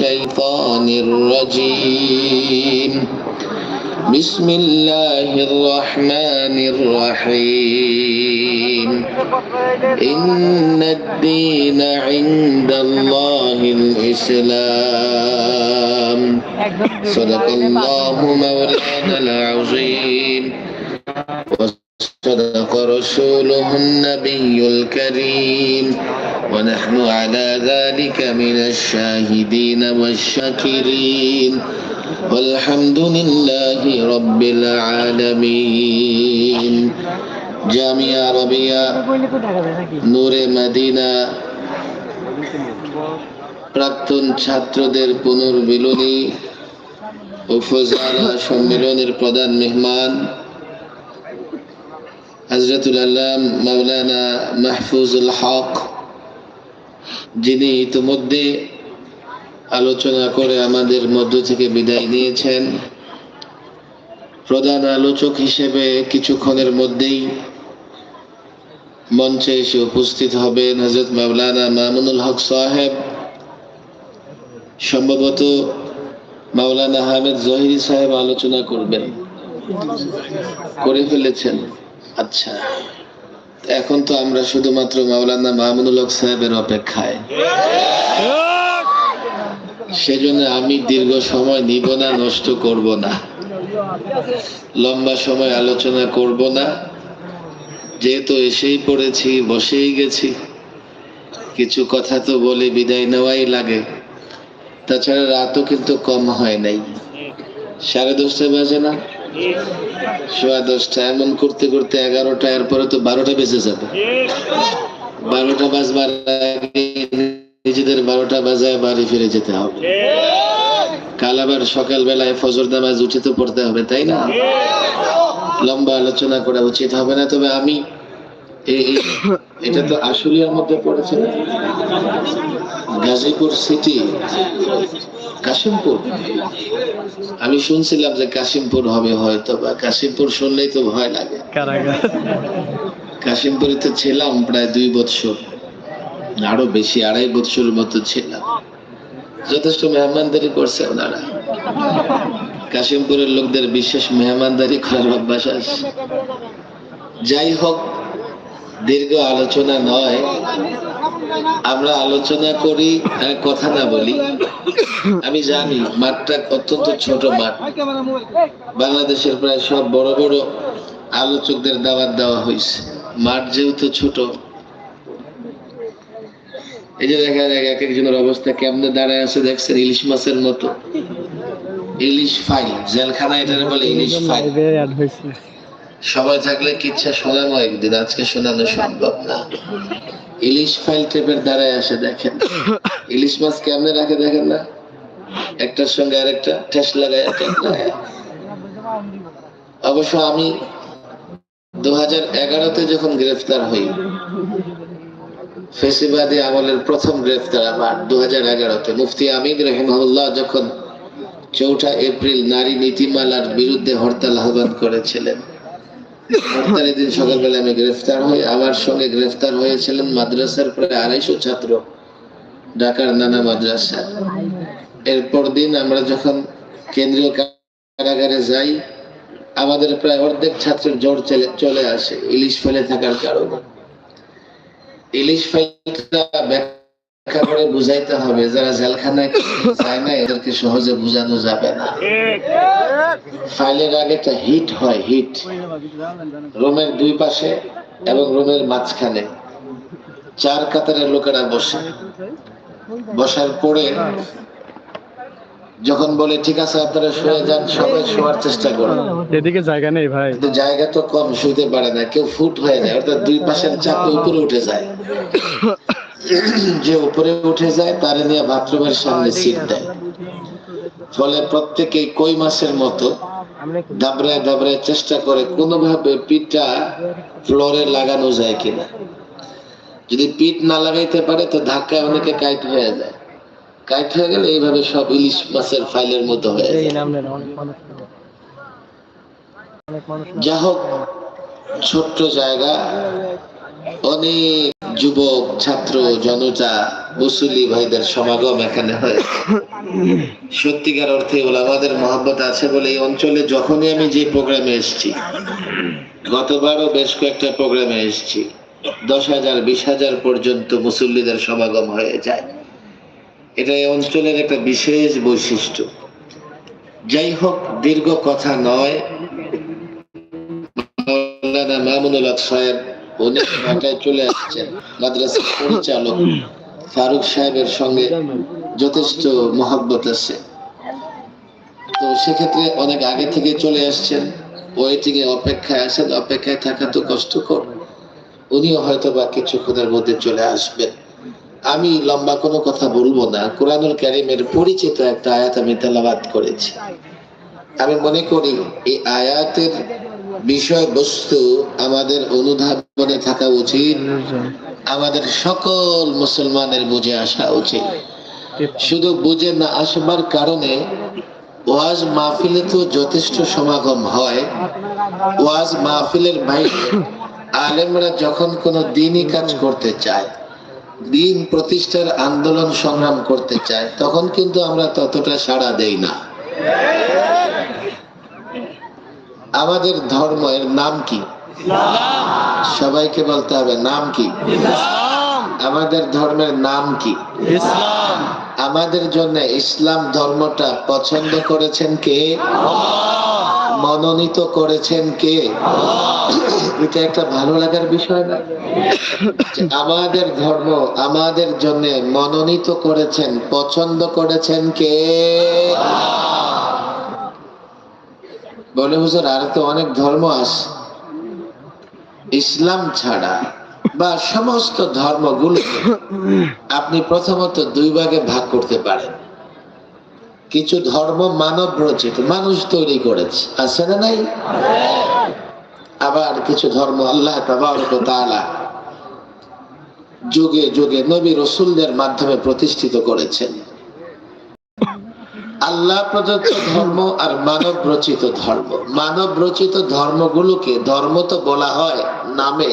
الشيطان الرجيم. بسم الله الرحمن الرحيم. إن الدين عند الله الإسلام. صدق الله مولانا العظيم. وصدق رسوله النبي الكريم ونحن على ذلك من الشاهدين والشاكرين والحمد لله رب العالمين জামিয়া রবিয়া নূরে Medina প্রাক্তন ছাত্রদের পুনর্মিলনী উপজেলা সম্মেলনের প্রধান মেহমান হজরতুল আল্লাম মাওলানা মাহফুজুল হক, যিনি ইতিমধ্যে আলোচনা করে আমাদের মধ্য থেকে বিদায় নিয়েছেন। প্রধান আলোচক হিসেবে কিছুক্ষণের মধ্যেই মঞ্চে এসে উপস্থিত হবেন হজরত মাওলানা মামুনুল হক সাহেব, সম্ভবত মাওলানা হামিদ জহিরি সাহেব আলোচনা করবেন। করে ফেলেছেন। আচ্ছা এখন তো আমরা শুধুমাত্র মাওলানা মামুনুল হক সাহেবের অপেক্ষায়। সেজন্য আমি দীর্ঘ সময় নিব না, নষ্ট করব না। লম্বা সময় আলোচনা করব না। যেহেতু এসেই পড়েছি, বসেই গেছি। কিছু কথা তো বলে বিদায় নেওয়াই লাগে। তাছাড়া রাতও কিন্তু কম হয় নাই। সাড়ে দশটা বাজে না? সোয়া দশটা এমন করতে করতে এগারোটা, এরপরে তো বারোটা বেজে যাবে। বারোটা বাজবার নিজেদের বারোটা বাজায় বাড়ি ফিরে যেতে হবে। কাল আবার সকাল বেলায় ফজর নামাজ উঠে তো পড়তে হবে, তাই না? লম্বা আলোচনা করা উচিত হবে না, তবে আমি এটা তো আশুলিয়ার মধ্যে পড়েছে গাজীপুর সিটি কাশিমপুর? আমি শুনছিলাম যে কাশিমপুর হবে হয়তো বা। কাশিমপুর শুনলেই তো ভয় লাগে। কাশিমপুরে তো ছিলাম প্রায় দুই বৎসর। আরও বেশি আড়াই বৎসরের মতো ছিলাম। যথেষ্ট মেহমানদারি করছে ওনারা। কাশিমপুরের লোকদের বিশেষ মেহমানদারি করার অভ্যাস আছে। যাই হোক দীর্ঘ আলোচনা নয়। আমরা আলোচনা করি কথা না বলি। আমি জানি মাঠটা অত্যন্ত ছোট মাঠ। বাংলাদেশের প্রায় সব বড় বড় আলোচকদের দাওয়াত দেওয়া হয়েছে। মাঠ যেহেতু ছোট, এই যে দেখা যায় এক একজনের অবস্থা কেমনে দাঁড়ায় আছে দেখছেন ইলিশ মাছের মতো। ইলিশ ফাইল, জেলখানা এটার বলে ইলিশ ফাইল। সময় থাকলে কিচ্ছা শোনানো একদিন? আজকে শোনানো সম্ভব না। ইলিশ ফাইল টেপের দ্বারাই আসে, দেখেন। ইলিশ মাছ কেমনে রাখে দেখেন না? একটার সঙ্গে আরেকটা, ঠেস লাগায় অবশ্য আমি দু হাজার এগারোতে যখন গ্রেফতার হই, ফেসিবাদী আমলের প্রথম গ্রেফতার আমার দু হাজার এগারোতে। মুফতি আমিদ রহিমহুল্লাহ যখন চৌঠা এপ্রিল নারী নীতিমালার বিরুদ্ধে হরতাল আহ্বান করেছিলেন হরতালের দিন সকালবেলা আমি গ্রেফতার হই, আমার সঙ্গে গ্রেফতার হয়েছিলেন মাদ্রাসার প্রায় আড়াইশো ছাত্র, ঢাকার নানা মাদ্রাসা। এরপর দিন আমরা যখন কেন্দ্রীয় কারাগারে যাই, আমাদের প্রায় অর্ধেক ছাত্রের জ্বর চলে আসে, ইলিশ ফেলে থাকার কারণে। ইলিশ ফেলটা ব্যাখ্যা করে বুঝাইতে হবে যারা জেলখানায় যায় না এদেরকে সহজে বোঝানো যাবে না। ফাইলের আগে একটা হিট হয় হিট। রুমের দুই পাশে এবং রুমের মাঝখানে। চার কাতারের লোকেরা বসে। বসার পরে যখন বলে ঠিক আছে আপনারা শুয়ে যান সবাই শোয়ার চেষ্টা করুন। এদিকে জায়গা নেই ভাই। জায়গা তো কম শুতে পারে না কেউ ফুট হয়ে যায় অর্থাৎ দুই পাশের চাপে উপরে উঠে যায়। যে উপরে উঠে যায় তারে নিয়ে বাথরুমের সামনে সিট দেয়। ফলে প্রত্যেকে কই মাছের মতো দাবড়ায় দাবড়ায় চেষ্টা করে কোনোভাবে পিঠটা ফ্লোরে লাগানো যায় কিনা। যদি পিঠ না লাগাইতে পারে তো ধাক্কায় অনেকে কাইট হয়ে যায়। কাইট হয়ে গেলে এইভাবে সব ইলিশ মাছের ফাইলের মতো হয়ে যায়। যা হোক ছোট্ট জায়গা অনেক যুবক, ছাত্র, জনতা, মুসল্লি ভাইদের সমাগম এখানে সত্যিকার অর্থে ওলামাদের মহব্বত আছে বলে এই অঞ্চলে যখনই আমি যে প্রোগ্রামে এসেছি, গতবারও বেশ কয়েকটা প্রোগ্রামে এসেছি, দশ হাজার, বিশ হাজার পর্যন্ত মুসল্লিদের সমাগম হয়ে যায়। এটা এই অঞ্চলের একটা বিশেষ বৈশিষ্ট্য। যাই হোক, দীর্ঘ কথা নয়। মামুনুল হক সাহেব উনি ঢাকায় চলে আসছেন মাদ্রাসার পরিচালক ফারুক সাহেবের সঙ্গে যথেষ্ট মহাব্বত আছে। তো সেক্ষেত্রে অনেক আগে থেকে চলে আসছেন। ওয়েটিং এ অপেক্ষায় আছেন, অপেক্ষায় থাকা তো কষ্টকর। উনিও হয়তো বা কিছুক্ষণের মধ্যে চলে আসবেন। আমি লম্বা কোনো কথা বলব না। কোরআনুল কারিমের পরিচিত একটা আয়াত আমি তেলাবাদ করেছি। আমি মনে করি, এই আয়াতের বিষয়বস্তু আমাদের অনুধাবনে থাকা উচিত। আমাদের সকল মুসলমানের বুঝে আসা উচিত। শুধু বুঝে না আসবার কারণে ওয়াজ মাহফিলে তো যথেষ্ট সমাগম হয়। ওয়াজ মাহফিলের বাইরে আলেমরা যখন কোনো দিনই কাজ করতে চায় দিন প্রতিষ্ঠার আন্দোলন সংগ্রাম করতে চায় তখন কিন্তু আমরা ততটা সাড়া দেই না। আমাদের ধর্মের নাম কি? সবাইকে বলতে হবে নাম কি? আমাদের ধর্মের নাম কি? ইসলাম। আমাদের জন্য ইসলাম ধর্মটা পছন্দ করেছেন কে? মনোনীত করেছেন কে? এটা একটা ভালো লাগার বিষয় না? আমাদের ধর্ম আমাদের জন্য মনোনীত করেছেন পছন্দ করেছেন কে? বলে, হুজুর, আর তো অনেক ধর্ম আছে ইসলাম ছাড়া বা সমস্ত ধর্মগুলো আপনি প্রথমত দুই ভাগে ভাগ করতে পারেন। কিছু ধর্ম মানব রচিত, মানুষ তৈরি করেছে। আছে না নাই? আবার কিছু ধর্ম আল্লাহ ওয়া যুগে যুগে নবী রসুলদের মাধ্যমে প্রতিষ্ঠিত করেছেন। আল্লাহ প্রদত্ত ধর্ম আর মানব রচিত ধর্ম। মানব রচিত ধর্মগুলোকে ধর্ম তো বলা হয় নামে।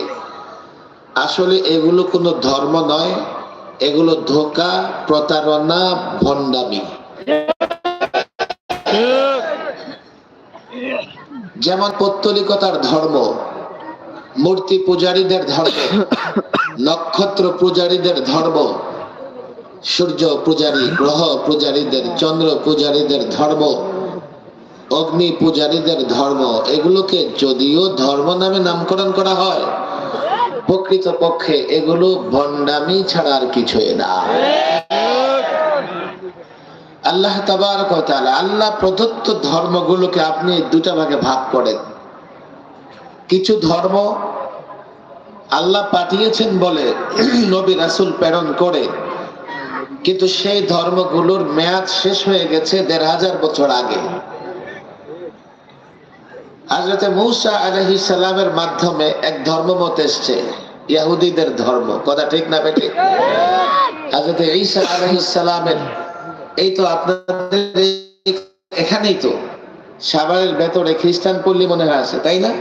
আসলে এগুলো কোনো ধর্ম নয়, এগুলো ধোকা, প্রতারণা, ভণ্ডামি। যেমন পৌত্তলিকতার ধর্ম, মূর্তি পূজারীদের ধর্ম, নক্ষত্র পূজারীদের ধর্ম সূর্য পূজারী, গ্রহ পূজারীদের, চন্দ্র পূজারীদের ধর্ম, অগ্নি পূজারীদের ধর্ম, এগুলোকে যদিও ধর্ম নামে নামকরণ করা হয় প্রকৃত পক্ষে এগুলো ভণ্ডামি ছাড়া আর কিছুই না। আল্লাহ ওয়া তাআলা, আল্লাহ প্রদত্ত ধর্মগুলোকে আপনি দুটা ভাগে ভাগ করেন। কিছু ধর্ম আল্লাহ পাঠিয়েছেন বলে নবী রাসুল প্রেরণ করে কিন্তু সেই ধর্মগুলোর মেয়াদ শেষ হয়ে গেছে দেড় হাজার বছর আগে। হাজরতে মৌসা আলহি সালামের মাধ্যমে এক ধর্মমত এসছে, ইয়াহুদিদের ধর্ম। কথা ঠিক না বেটে হাজরতে ঈসা আলহি সালামের, এই তো আপনাদের এখানেই তো। সাভারের ভেতরে খ্রিস্টান পল্লী মনে হয় আছে, তাই না?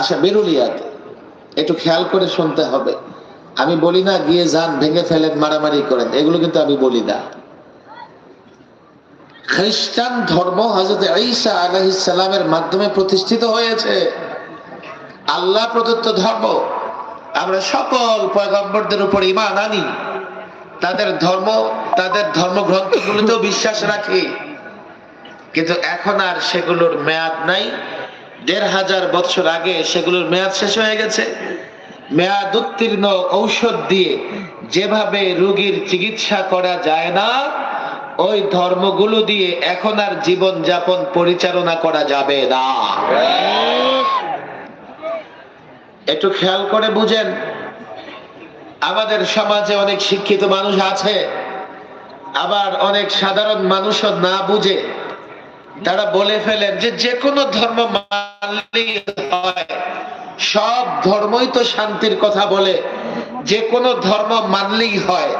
আশা বেরুলিয়াতে। একটু খেয়াল করে শুনতে হবে। আমি বলি না, গিয়ে যান, ভেঙে ফেলেন, মারামারি করেন। এগুলো কিন্তু আমি বলি না। খ্রিস্টান ধর্ম হজরত ঈসা আলাইহিস সালামের মাধ্যমে প্রতিষ্ঠিত হয়েছে। আল্লাহ প্রদত্ত ধর্ম। আমরা সকল পয়গম্বরদের উপর ইমান আনি। তাদের ধর্ম, তাদের ধর্মগ্রন্থগুলোতেও বিশ্বাস রাখি। কিন্তু এখন আর সেগুলোর মেয়াদ নাই। দেড় হাজার বছর আগে সেগুলোর মেয়াদ শেষ হয়ে গেছে। মেয়াদ উত্তীর্ণ ঔষধ দিয়ে যেভাবে রোগীর চিকিৎসা করা যায় না, ওই ধর্মগুলো দিয়ে এখন আর জীবন যাপন পরিচালনা করা যাবে না। একটু খেয়াল করে বুঝেন, আমাদের সমাজে অনেক শিক্ষিত মানুষ আছে, আবার অনেক সাধারণ মানুষও না বুঝে, তারা বলে ফেলেন যে যে কোনো ধর্ম মানলেই হয়। সব ধর্মই তো শান্তির কথা বলে। যে কোনো ধর্ম মানলেই হয়।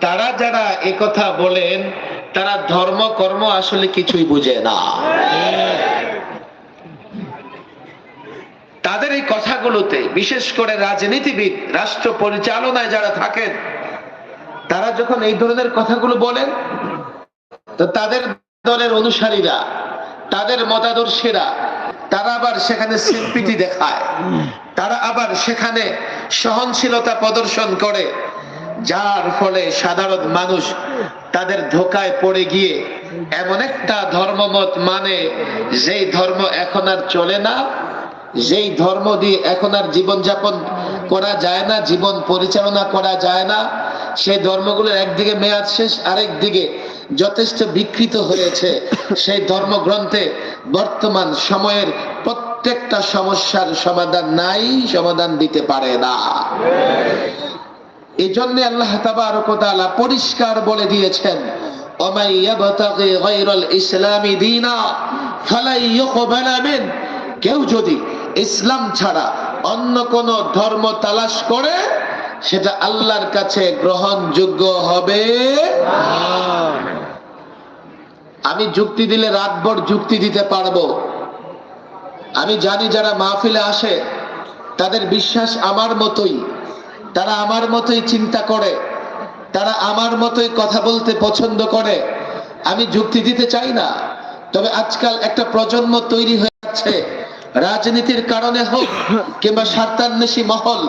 তারা যারা একথা বলেন, তারা ধর্ম, কর্ম আসলে কিছুই বুঝে না। তাদের এই কথাগুলোতে, বিশেষ করে রাজনীতিবিদ, রাষ্ট্র পরিচালনায় যারা থাকেন, তারা যখন এই ধরনের কথাগুলো বলেন, তো তাদের দলের অনুসারীরা, তাদের মতাদর্শীরা তারা আবার সেখানে সিম্পিটি দেখায়। তারা আবার সেখানে সহনশীলতা প্রদর্শন করে, যার ফলে সাধারণ মানুষ তাদের ধোকায় পড়ে গিয়ে এমন একটা ধর্মমত মানে যেই ধর্ম এখন আর চলে না, যেই ধর্ম দিয়ে এখন আর জীবনযাপন করা যায় না, জীবন পরিচালনা করা যায় না, সেই ধর্মগুলোর একদিকে মেয়াদ শেষ আরেক দিকে যথেষ্ট বিকৃত হয়েছে সেই ধর্মগ্রন্থে বর্তমান সময়ের প্রত্যেকটা সমস্যার সমাধান নাই, সমাধান দিতে পারে না। এই জন্য আল্লাহ তাবারক পরিষ্কার বলে দিয়েছেন কেউ যদি ইসলাম ছাড়া অন্য কোন ধর্ম তালাশ করে, সেটা আল্লাহর কাছে গ্রহণযোগ্য হবে আমি যুক্তি দিলে রাতভর যুক্তি দিতে পারব। আমি জানি যারা মাহফিলে আসে, তাদের বিশ্বাস আমার মতোই। তারা আমার মতোই চিন্তা করে। তারা আমার মতোই কথা বলতে পছন্দ করে। আমি যুক্তি দিতে চাই না। তবে আজকাল একটা প্রজন্ম তৈরি হয়ে যাচ্ছে। রাজনীতির কারণে হোক কিংবা স্বার্থান্বেষী মহল,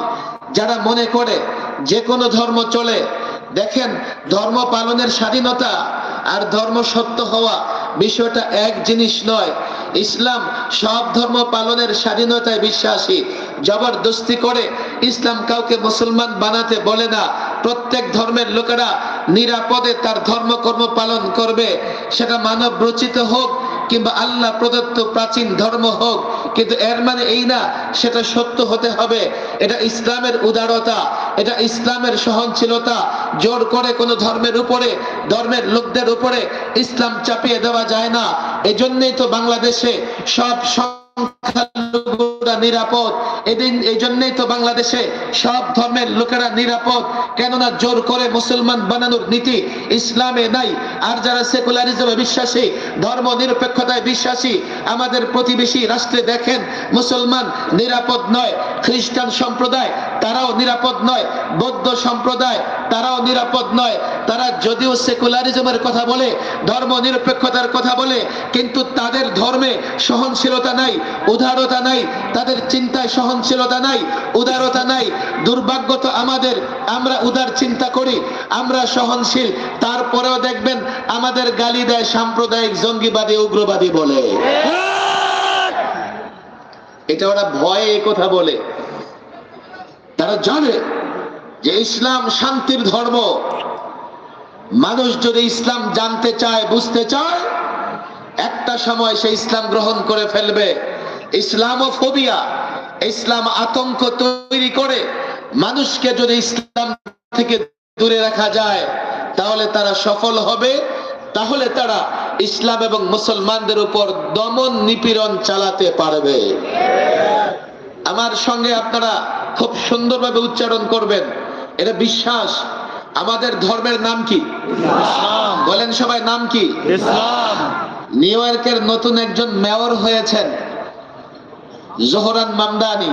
যারা মনে করে যে কোনো ধর্ম চলে দেখেন, ধর্ম পালনের স্বাধীনতা আর ধর্ম সত্য হওয়া বিষয়টা এক জিনিস নয়। ইসলাম সব ধর্ম পালনের স্বাধীনতায় বিশ্বাসী। জবরদস্তি করে ইসলাম কাউকে মুসলমান বানাতে বলে না। প্রত্যেক ধর্মের লোকেরা নিরাপদে তার ধর্মকর্ম পালন করবে। সেটা মানব রচিত হোক কিংবা আল্লাহ প্রদত্ত প্রাচীন ধর্ম হোক, কিন্তু এর মানে এই না, সেটা সত্য হতে হবে। এটা ইসলামের উদারতা, এটা ইসলামের সহনশীলতা। জোর করে কোনো ধর্মের উপরে, ধর্মের লোকদের উপরে ইসলাম চাপিয়ে দেওয়া যায় না। এজন্যই তো বাংলাদেশে সব সংখ্যালঘুরা নিরাপদ। এদিন এই জন্যই তো বাংলাদেশে সব ধর্মের লোকেরা নিরাপদ। কেননা জোর করে মুসলমান বানানোর নীতি ইসলামে নাই। আর যারা সেকুলারিজমে বিশ্বাসী ধর্ম নিরপেক্ষতায় বিশ্বাসী, আমাদের প্রতিবেশী রাষ্ট্রে দেখেন, মুসলমান নিরাপদ নয়, খ্রিস্টান সম্প্রদায়, তারাও নিরাপদ নয়, বৌদ্ধ সম্প্রদায়, তারাও নিরাপদ নয়। তারা যদিও সেকুলারিজমের কথা বলে ধর্ম নিরপেক্ষতার কথা বলে, কিন্তু তাদের ধর্মে সহনশীলতা নাই, উদারতা নাই, তাদের চিন্তায় সহনশীলতা নাই, উদারতা নাই। দুর্ভাগ্য তো আমাদের, আমরা উদার চিন্তা করি, আমরা সহনশীল। তারপরেও দেখবেন আমাদের গালি দেয় সাম্প্রদায়িক জঙ্গিবাদী, উগ্রবাদী বলে। এটা ওরা ভয়ে কথা বলে। তারা জানে যে ইসলাম শান্তির ধর্ম। মানুষ যদি ইসলাম জানতে চায়, বুঝতে চায়, একটা সময় সে ইসলাম গ্রহণ করে ফেলবে। ইসলাম ফোবিয়া ইসলাম আতঙ্ক তৈরি করে মানুষকে যদি ইসলাম থেকে দূরে রাখা যায় তাহলে তারা সফল হবে। তাহলে তারা ইসলাম এবং মুসলমানদের উপর দমন নিপীড়ন চালাতে পারবে। আমার সঙ্গে আপনারা খুব সুন্দরভাবে উচ্চারণ করবেন। এটা বিশ্বাস। আমাদের ধর্মের নাম কি? বলেন সবাই নাম কি? ইসলাম। নিউ ইয়র্কের নতুন একজন মেয়র হয়েছেন। জোহরান মামদানি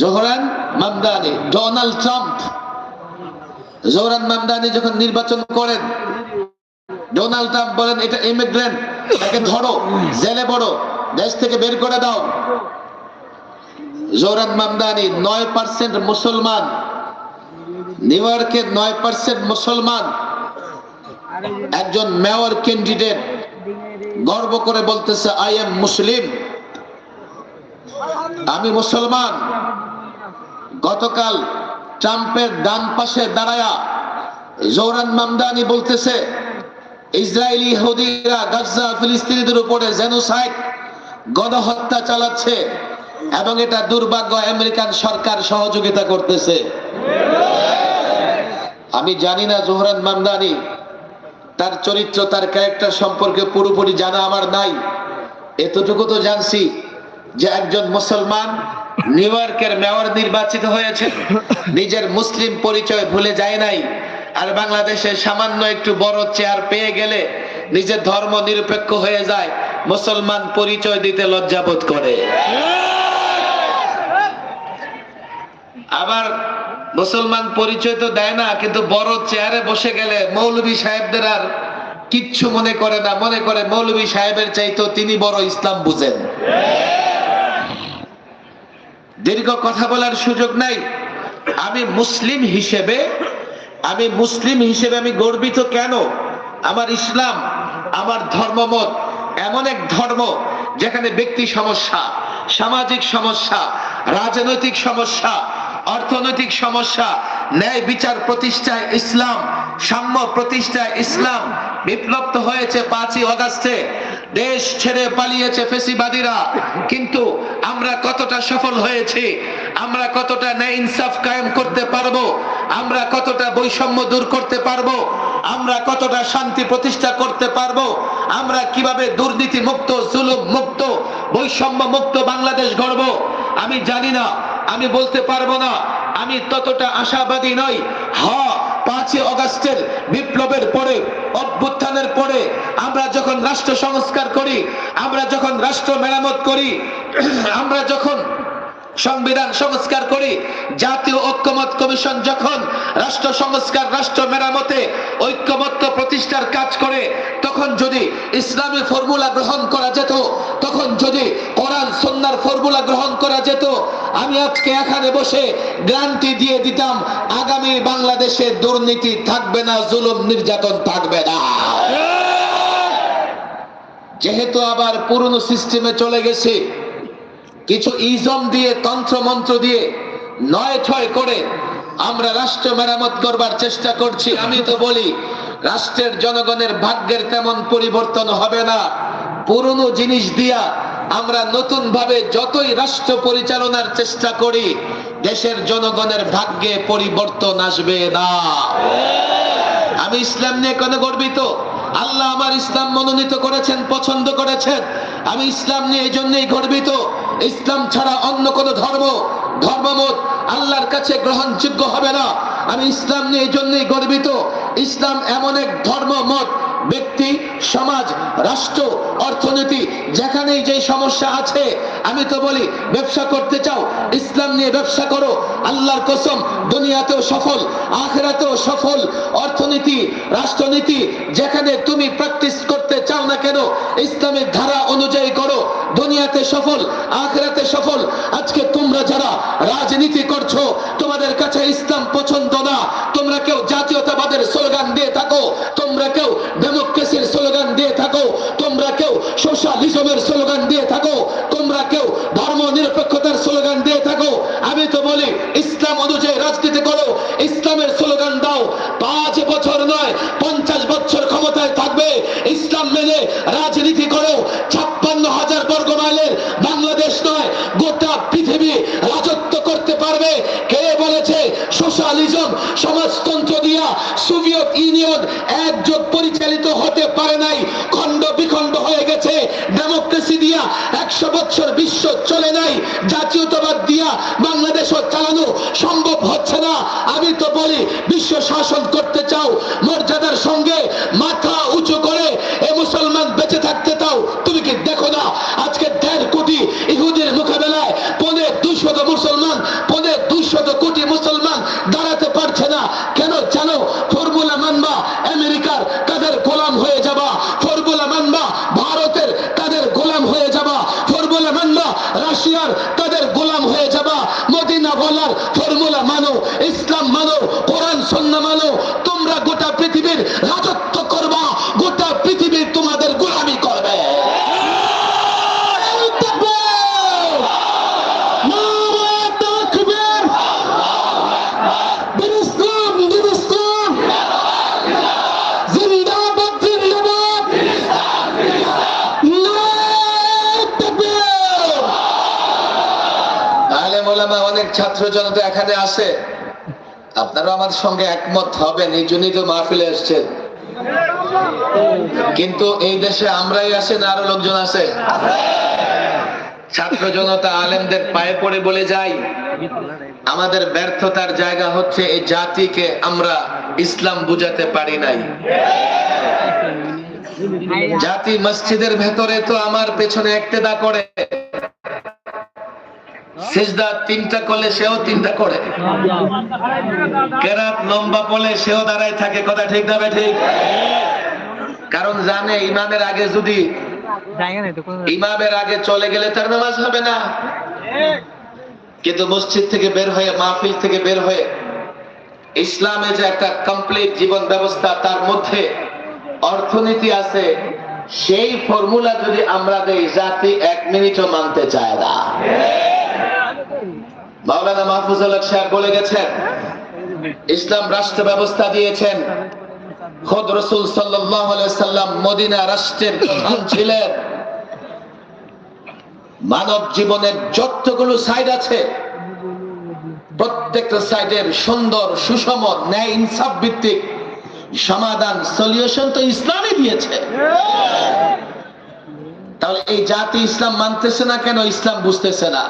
জোহরান মামদানি ডোনাল্ড ট্রাম্প জোহরান মামদানি যখন নির্বাচন করেন ডোনাল্ড ট্রাম্প বলেন, এটা ইমিগ্রেন্ট তাকে ধরো, জেলে বড় দেশ থেকে বের করে দাও। জোহরান মামদানি নয় পার্সেন্ট মুসলমান। নিউ ইয়র্কের নয় পার্সেন্ট মুসলমান। একজন মেয়র ক্যান্ডিডেট গর্ব করে বলতেছে আই এম মুসলিম আমি মুসলমান। গতকাল ট্রাম্পের ডান পাশে দাঁড়ায়া জৌরান মামদানি বলতেছে, ইসরায়েলি ইহুদিরা গাজা, ফিলিস্তিনিদের উপরে জেনোসাইড, গণহত্যা চালাচ্ছে এবং এটা দুর্ভাগ্য আমেরিকান সরকার সহযোগিতা করতেছে। আমি জানি না জোহরান মামদানি তার চরিত্র, তার ক্যারেক্টার সম্পর্কে পুরোপুরি জানা আমার নাই। এতটুকু তো জানছি। যে একজন মুসলমান নিউ ইয়র্কের মেয়র নির্বাচিত হয়েছে, নিজের মুসলিম পরিচয় ভুলে যায় নাই, আর বাংলাদেশে সামান্য একটু বড় চেয়ার পেয়ে গেলে নিজের ধর্ম নিরপেক্ষ হয়ে যায়, মুসলমান পরিচয় দিতে লজ্জাবোধ করে। আবার মুসলমান পরিচয় তো দেয় না, কিন্তু বড় চেয়ারে বসে গেলে মৌলভী সাহেবদের আর কিচ্ছু মনে করে না, মনে করে মৌলভী সাহেবের চাইতো তিনি বড় ইসলাম বুঝেন। দীর্ঘ কথা বলার সুযোগ নাই। আমি মুসলিম হিসেবে, আমি মুসলিম হিসেবে আমি গর্বিত কেন? আমার ইসলাম, আমার ধর্মমত এমন এক ধর্ম যেখানে ব্যক্তি সমস্যা, সামাজিক সমস্যা, রাজনৈতিক সমস্যা, অর্থনৈতিক সমস্যা, ন্যায় বিচার প্রতিষ্ঠায় ইসলাম, সাম্য প্রতিষ্ঠায় ইসলাম বিপ্লব হয়েছে পাঁচই অগাস্টে। দেশ ছেড়ে পালিয়েছে ফেসিবাদীরা। কিন্তু আমরা কতটা সফল হয়েছি, আমরা কতটা ন্যায় ইনসাফ কায়েম করতে পারব, আমরা কতটা বৈষম্য দূর করতে পারব, আমরা কতটা শান্তি প্রতিষ্ঠা করতে পারব, আমরা কীভাবে দুর্নীতি মুক্ত, জুলুম মুক্ত, বৈষম্য মুক্ত বাংলাদেশ গড়ব, আমি জানি না, আমি বলতে পারব না। আমি ততটা আশাবাদী নই। হ, পাঁচই অগাস্টের বিপ্লবের পরে, অভ্যুত্থানের পরে আমরা যখন রাষ্ট্র সংস্কার করি, আমরা যখন রাষ্ট্র মেরামত করি, আমরা যখন সংবিধান সংস্কার করি জাতীয় ঐক্যমত কমিশন যখন রাষ্ট্র সংস্কার রাষ্ট্র মেরামতে ঐক্যমত্য প্রতিষ্ঠার কাজ করে তখন যদি ইসলামী ফর্মুলা গ্রহণ করা যেত তখন যদি কোরআন সন্ন্যার ফর্মুলা গ্রহণ করা যেত আমি আজকে এখানে বসে গ্রান্টি দিয়ে দিতাম আগামী বাংলাদেশে দুর্নীতি থাকবে না জুলুম নির্যাতন থাকবে না। যেহেতু আবার পুরনো সিস্টেমে চলে গেছে কিছু ইজম দিয়ে তন্ত্র মন্ত্র দিয়ে, নয় ছয় করে আমরা রাষ্ট্র মেরামত করবার চেষ্টা করছি। আমি তো বলি, রাষ্ট্রের জনগণের ভাগ্যের তেমন পরিবর্তন হবে না। পুরনো জিনিস দিয়া আমরা নতুন ভাবে যতই রাষ্ট্র পরিচালনার চেষ্টা করি, দেশের জনগণের ভাগ্যে পরিবর্তন আসবে না। আমি ইসলাম নিয়ে কেন গর্বিত? আল্লাহ আমার ইসলাম মনোনীত করেছেন, পছন্দ করেছেন। আমি ইসলাম নিয়ে এই জন্যই গর্বিত ইসলাম ছাড়া অন্য কোন ধর্ম ধর্মমত আল্লাহর কাছে গ্রহণযোগ্য হবে না। আমি ইসলাম নিয়ে এই জন্যই গর্বিত। ইসলাম এমন এক ধর্মমত ব্যক্তি, সমাজ, রাষ্ট্র, অর্থনীতি, যেখানেই যে সমস্যা আছে, আমি তো বলি, ব্যবসা করতে চাও, ইসলাম নিয়ে ব্যবসা করো, আল্লাহর কসম, দুনিয়াতেও সফল, আখেরাতেও সফল, অর্থনীতি, রাষ্ট্রনীতি, যেখানে তুমি প্র্যাকটিস করতে চাও না কেন, ইসলামের ধারা অনুযায়ী করো, দুনিয়াতে সফল, আখেরাতে সফল, আজকে তোমরা যারা রাজনীতি করছ, তোমাদের কাছে ইসলাম পছন্দ না, তোমরা কেউ জাতীয়তাবাদের স্লোগান দিয়ে থাকো, তোমরা কেউ ডেমোক্রেসির স্লোগান দিয়ে থাকো, তোমরা কেউ সোশ্যালিজমের স্লোগান দিয়ে থাকো, তোমরা কেউ ধর্ম নিরপেক্ষতার স্লোগান দিয়ে থাকো। আমি তো বলি, ইসলাম অনুযায়ী রাজনীতি করো, ইসলামের স্লোগান দাও। পাঁচ বছর নয়, পঞ্চাশ বছর ক্ষমতায় থাকবে। ইসলাম মেনে রাজনীতি করো। ছাপ্পান্ন হাজার বর্গ মাইলের বাংলাদেশ নয়, গোটা পৃথিবী রাজত্ব করতে পারবে। কে বলেছে সোশ্যালিজম সমাজতন্ত্র দিয়া সোভিয়েত ইউনিয়ন একজোট পরিচালিত হতে পারে নাই, খণ্ড বিখণ্ড হয়ে গেছে। ডেমোক্রেসি দিয়া একশো বছর বিশ্ব চলে নাই, জাতীয়তাবাদ দিয়া বাংলাদেশও চালানো সম্ভব হচ্ছে না। আমি তো বলি, বিশ্ব শাসন করতে চাও, মর্যাদার সঙ্গে মাথা উঁচু করে এ মুসলমান বেঁচে থাকতে চাও। তুমি কি দেখো না, আজকে দেড় কোটি ইহুদের মোকাবেলায় পনে দুইশত মুসলমান সন্না মানো, তোমরা গোটা পৃথিবীর রাজত্ব করবা, গোটা পৃথিবী তোমাদের গোলামি করবে। অনেক ছাত্র জনতা এখানে আছে আপনারা আমার সঙ্গে একমত হবেন, এই জন্যই তো মাহফিলে এসছেন। কিন্তু এই দেশে আমরাই আছি না, আরও লোকজন আছে? ছাত্র জনতা, আলেমদের পায়ে পড়ে বলে যাই, আমাদের ব্যর্থতার জায়গা হচ্ছে এই জাতিকে আমরা ইসলাম বুঝাতে পারি নাই। জাতি মসজিদের ভেতরে তো আমার পেছনে একতেদা করে। সেজদা তিনটা করলে সেও তিনটা করে। কেরাত লম্বা পড়লে সেও দাঁড়ায় থাকে, কথা ঠিক না ঠিক কারণ জানে ইমামের আগে যদি ইমামের আগে চলে গেলে তার নামাজ হবে না। কিন্তু মসজিদ থেকে বের হয়ে, মাহফিল থেকে বের হয়ে, ইসলামে যে একটা কমপ্লিট জীবন ব্যবস্থা তার মধ্যে অর্থনীতি আছে, সেই ফর্মুলা যদি আমরা দেই, জাতি এক মিনিটও মানতে চায় না। মাওলানা মাহফুজুল্লাহ সাহেব বলে গেছেন, ইসলাম রাষ্ট্র ব্যবস্থা দিয়েছেন। খোদ রসুল সাল্লাম মদিনা রাষ্ট্রের প্রধান ছিলেন। মানব জীবনের যতগুলো সাইড আছে, প্রত্যেকটা সাইডের সুন্দর সুষম ন্যায় ইনসাফ ভিত্তিক সমাধান, সলিউশন তো ইসলামই দিয়েছে। তাহলে এই জাতি ইসলাম মানতেছে না কেন? ইসলাম বুঝতেছে না।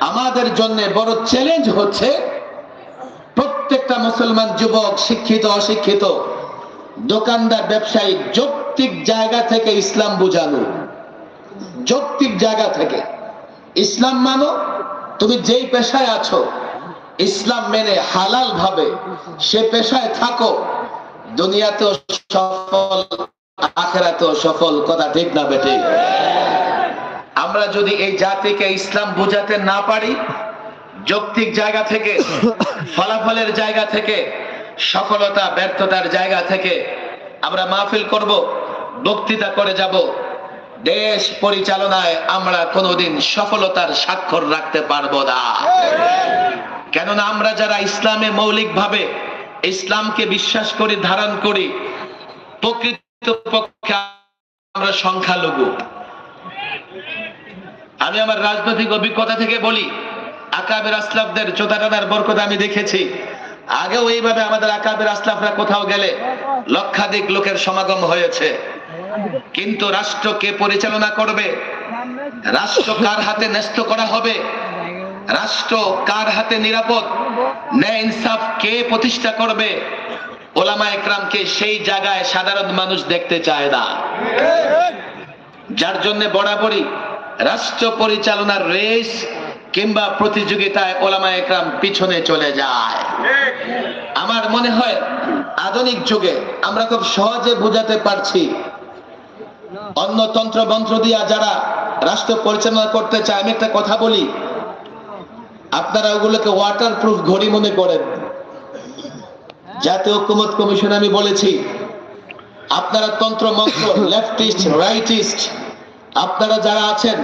আমাদের জন্য বড় চ্যালেঞ্জ হচ্ছে প্রত্যেকটা মুসলমান যুবক, শিক্ষিত, অশিক্ষিত, দোকানদার, ব্যবসায়ী, যৌক্তিক জায়গা থেকে ইসলাম বুঝানো। যৌক্তিক জায়গা থেকে। ইসলাম মানো, তুমি যেই পেশায় আছো, ইসলাম মেনে হালাল ভাবে সে পেশায় থাকো। দুনিয়াতেও সফল, আখেরাতেও সফল, কথা ঠিক না বেটে আমরা যদি এই জাতিকে ইসলাম বোঝাতে না পারি, যৌক্তিক জায়গা থেকে, ফলাফলের জায়গা থেকে, সফলতা, ব্যর্থতার জায়গা থেকে আমরা মাহফিল করব, বক্তৃতা করে যাব। দেশ পরিচালনায় আমরা কোনোদিন সফলতার স্বাক্ষর রাখতে পারব না। কেননা আমরা যারা ইসলামে মৌলিকভাবে ইসলামকে বিশ্বাস করি, ধারণ করি প্রকৃত পক্ষে আমরা সংখ্যালঘু। আমি আমার রাজনৈতিক অভিজ্ঞতা থেকে বলি, আকাবের আসলাফদের চোদা টানার বরকত আমি দেখেছি। আগেও এইভাবে আমাদের আকাবের আসলাফরা কোথাও গেলে লক্ষাধিক লোকের সমাগম হয়েছে। কিন্তু রাষ্ট্র কে পরিচালনা করবে? রাষ্ট্র কার হাতে ন্যস্ত করা হবে? রাষ্ট্র কার হাতে নিরাপদ? ন্যায় ইনসাফ কে প্রতিষ্ঠা করবে? ওলামা একরামকে সেই জায়গায় সাধারণ মানুষ দেখতে চায় না। যার জন্য বরাবরই রাষ্ট্র পরিচালনার রেস কিংবা প্রতিযোগিতায় ওলামা একরাম পিছনে চলে যায়। আমার মনে হয় আধুনিক যুগে আমরা খুব সহজে বোঝাতে পারছি, অন্য তন্ত্র মন্ত্র দিয়া যারা রাষ্ট্র পরিচালনা করতে চায়, আমি একটা কথা বলি। আপনারা ওগুলোকে ওয়াটার প্রুফ ঘড়ি মনে করেন। জাতীয় ঐক্যমত কমিশন আমি বলেছি, আপনারা তন্ত্র মন্ত্র লেফটিস্ট রাইটিস্ট আপনারা যারা আছেন,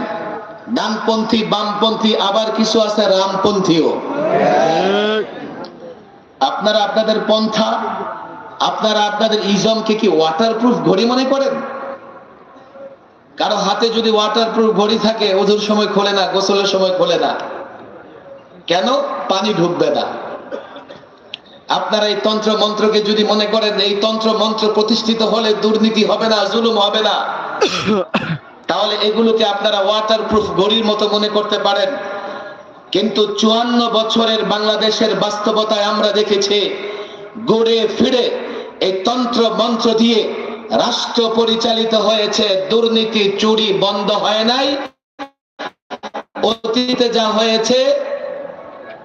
ডানপন্থী, বামপন্থী, আবার কিছু আছে রামপন্থীও। আপনারা আপনাদের পন্থা, আপনারা আপনাদের ইজমকে কি ওয়াটারপ্রুফ ঘড়ি মনে করেন? কারও হাতে যদি ওয়াটারপ্রুফ ঘড়ি থাকে, ওজুর সময় খোলে না, গোসলের সময় খোলে না। কেন? পানি ঢুকবে না। আপনারা এই তন্ত্র মন্ত্রকে যদি মনে করেন, এই তন্ত্র মন্ত্র প্রতিষ্ঠিত হলে দুর্নীতি হবে না, জুলুম হবে না। তাহলে এগুলোকে আপনারা ওয়াটারপ্রুফ গড়ির মতো মনে করতে পারেন। কিন্তু চুয়ান্ন বছরের বাংলাদেশের বাস্তবতায় আমরা দেখেছি, গড়ে ফিরে এই তন্ত্র মন্ত্র দিয়ে রাষ্ট্র পরিচালিত হয়েছে, দুর্নীতি চুরি বন্ধ হয় নাই। অতীতে যা হয়েছে,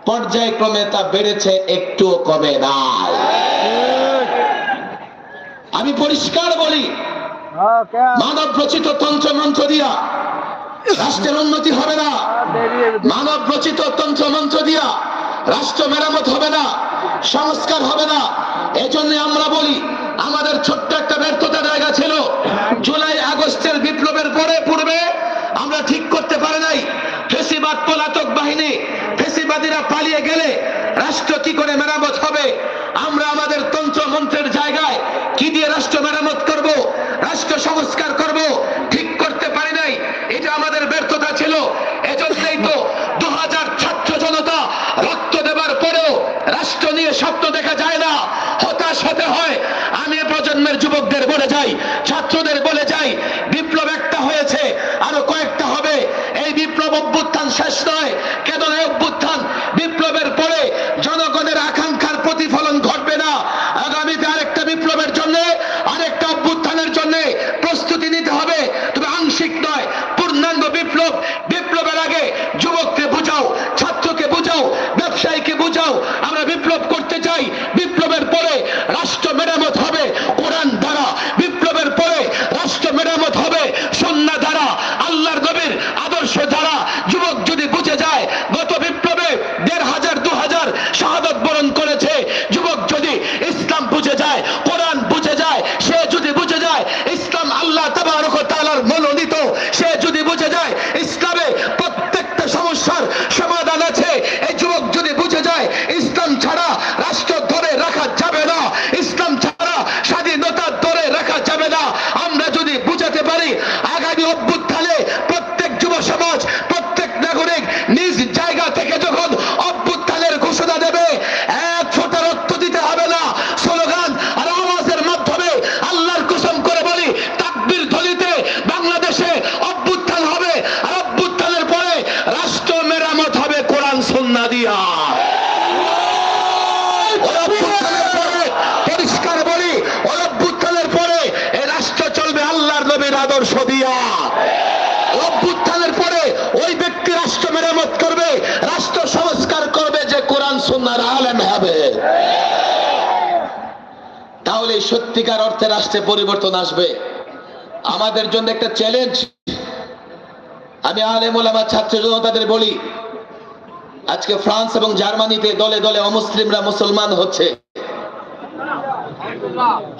পর্যায়ক্রমে তা বেড়েছে, একটুও কমে নাই। আমি পরিষ্কার বলি মানব রচিত তন্ত্র মন্ত্র দিয়া। রাষ্ট্রের উন্নতি হবে না। মানব রচিত তন্ত্র মন্ত্র দিয়া রাষ্ট্র মেরামত হবে না, সংস্কার হবে না। এজন্য আমরা বলি, আমাদের ছোট্ট একটা ব্যর্থতা জায়গা ছিল। জুলাই আগস্টের বিপ্লবের পরে, পূর্বে আমরা ঠিক করতে পারি নাই। ফেসিবাদ, পলাতক বাহিনী ফেসিবাদীরা পালিয়ে গেলে রাষ্ট্র কি করে মেরামত হবে? আমরা আমাদের তন্ত্র মন্ত্রের জায়গায় কি দিয়ে রাষ্ট্র মেরামত করব? রাষ্ট্র সংস্কার করব? ঠিক করতে পারি নাই। এটা আমাদের ব্যর্থতা ছিল। এজন্যই তো দু হাজার ছাত্র জনতা রক্ত দেবার পরেও রাষ্ট্র নিয়ে স্বপ্ন দেখা যায় না। হতাশ হতে হয়। আমি প্রজন্মের যুবকদের বলে যাই, ছাত্রদের বলে যাই বিপ্লব অভ্যুত্থান শেষ নয়। কেতনের অভ্যুত্থান বিপ্লবের পরে জনগণের আকাঙ্ক্ষার প্রতিফলন ঘটবে না। আগামীতে আরেকটা বিপ্লবের জন্য, আরেকটা অভ্যুত্থানের জন্য প্রস্তুতি নিতে হবে। তবে আংশিক নয় সত্যিকার অর্থে রাষ্ট্রে পরিবর্তন আসবে। আমাদের জন্য একটা চ্যালেঞ্জ আমি আলেম ওলামা, ছাত্র জনতাদের বলি, আজকে ফ্রান্স এবং জার্মানিতে দলে দলে অমুসলিমরা মুসলমান হচ্ছে।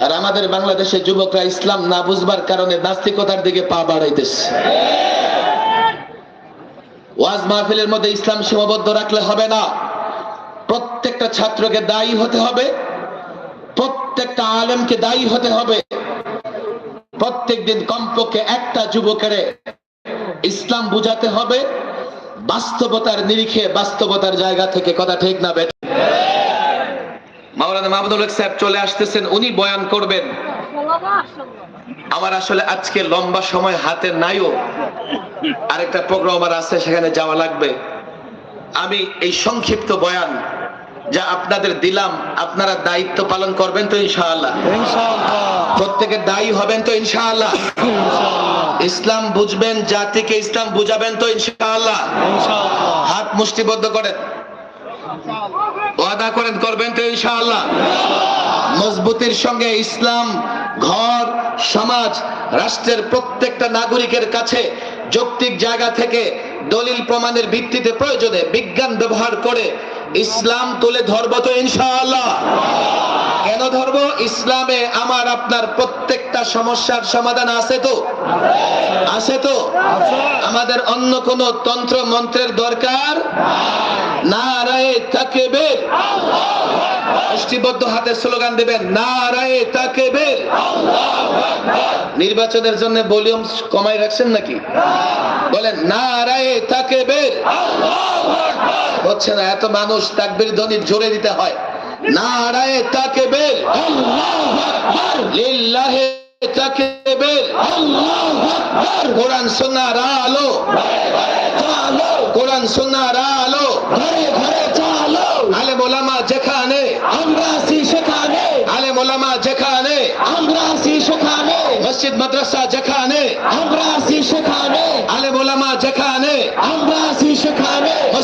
আর আমাদের বাংলাদেশের যুবকরা ইসলাম না বুঝবার কারণে নাস্তিকতার দিকে পা বাড়াইতেছে। ওয়াজ মাহফিলের মধ্যে ইসলাম সীমাবদ্ধ রাখলে হবে না। প্রত্যেকটা ছাত্রকে দায়ী হতে হবে। প্রত্যেকটা আলেমকে দায়ী হতে হবে। প্রত্যেক দিন কমপক্ষে একটা যুবকের ইসলাম বুঝাতে হবে। বাস্তবতার নিরিখে বাস্তবতার জায়গা থেকে কথা ঠিক না বেঠ। মাওলানা মাহমুদুল সাহেব চলে আসতেছেন, উনি বয়ান করবেন। আমার আসলে আজকে লম্বা সময় হাতে নাইও। আরেকটা প্রোগ্রাম আমার আছে, সেখানে যাওয়া লাগবে। আমি এই সংক্ষিপ্ত বয়ান যা আপনাদের দিলাম আপনারা দায়িত্ব পালন করবেন তো ইনশাআল্লাহ। প্রত্যেকে দায়ী হবেন তো ইনশাআল্লাহ। ইসলাম বুঝবেন জাতিকে ইসলাম বুঝাবেন তো ইনশাআল্লাহ। হাত মুষ্টিবদ্ধ করেন। ওয়াদা করেন করবেন তো ইনশাআল্লাহ। মজবুতির সঙ্গে ইসলাম ঘর সমাজ রাষ্ট্রের প্রত্যেকটা নাগরিকের কাছে যৌক্তিক জায়গা থেকে দলিল প্রমাণের ভিত্তিতে প্রয়োজনে বিজ্ঞান ব্যবহার করে ইসলাম তুলে ধরব তো ইনশাআল্লাহ। কেন ধরব? ইসলামে আমার আপনার প্রত্যেকটা সমস্যার সমাধান আছে তো? আছে তো? আমাদের অন্য কোন তন্ত্র মন্ত্রের দরকার? নারায়ে তাকবীর। মুষ্টিবদ্ধ হাতে স্লোগান দেবেন, নারায়ে তাকবীর। নির্বাচনের জন্য ভলিউম কমাই রাখছেন নাকি? বলেন, নারায়ে তাকবীর। হচ্ছে না এত মানুষ তাকবীর ধ্বনি জোরে দিতে হয়। নারায়ে তাকবীর। লিল্লাহি তাকবীর। কোরআন সুন্নাহর আলো। কোরআন সুন্নাহর আলো। ঘরে ঘরে চালো আলেম ওলামা যেখানে। আমরা আছি সেখানে আলেম ওলামা যেখানে। আমরা আছি সেখানে। মসজিদ মাদ্রাসা যেখানে। আমরা আছি সেখানে।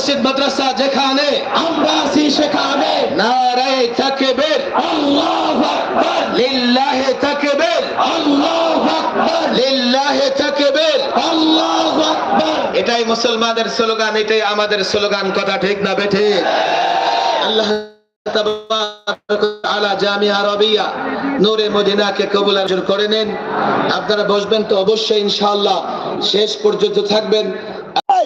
মসজিদ মাদ্রাসা যেখানে আমরা আছি সেখানে নারায়ে তাকবীর। আল্লাহু আকবার। লিল্লাহি তাকবীর। আল্লাহু আকবার। লিল্লাহি তাকবীর। আল্লাহু আকবার। এটাই মুসলমানদের স্লোগান এটাই আমাদের স্লোগান কথা ঠিক না বেঠে? আল্লাহ আলা জামিয়া আরবিয়া নূরে মদিনাকে কবুল আজর করে নেন। আপনারা বসবেন তো অবশ্যই ইনশাআল্লাহ। শেষ পর্যন্ত থাকবেন।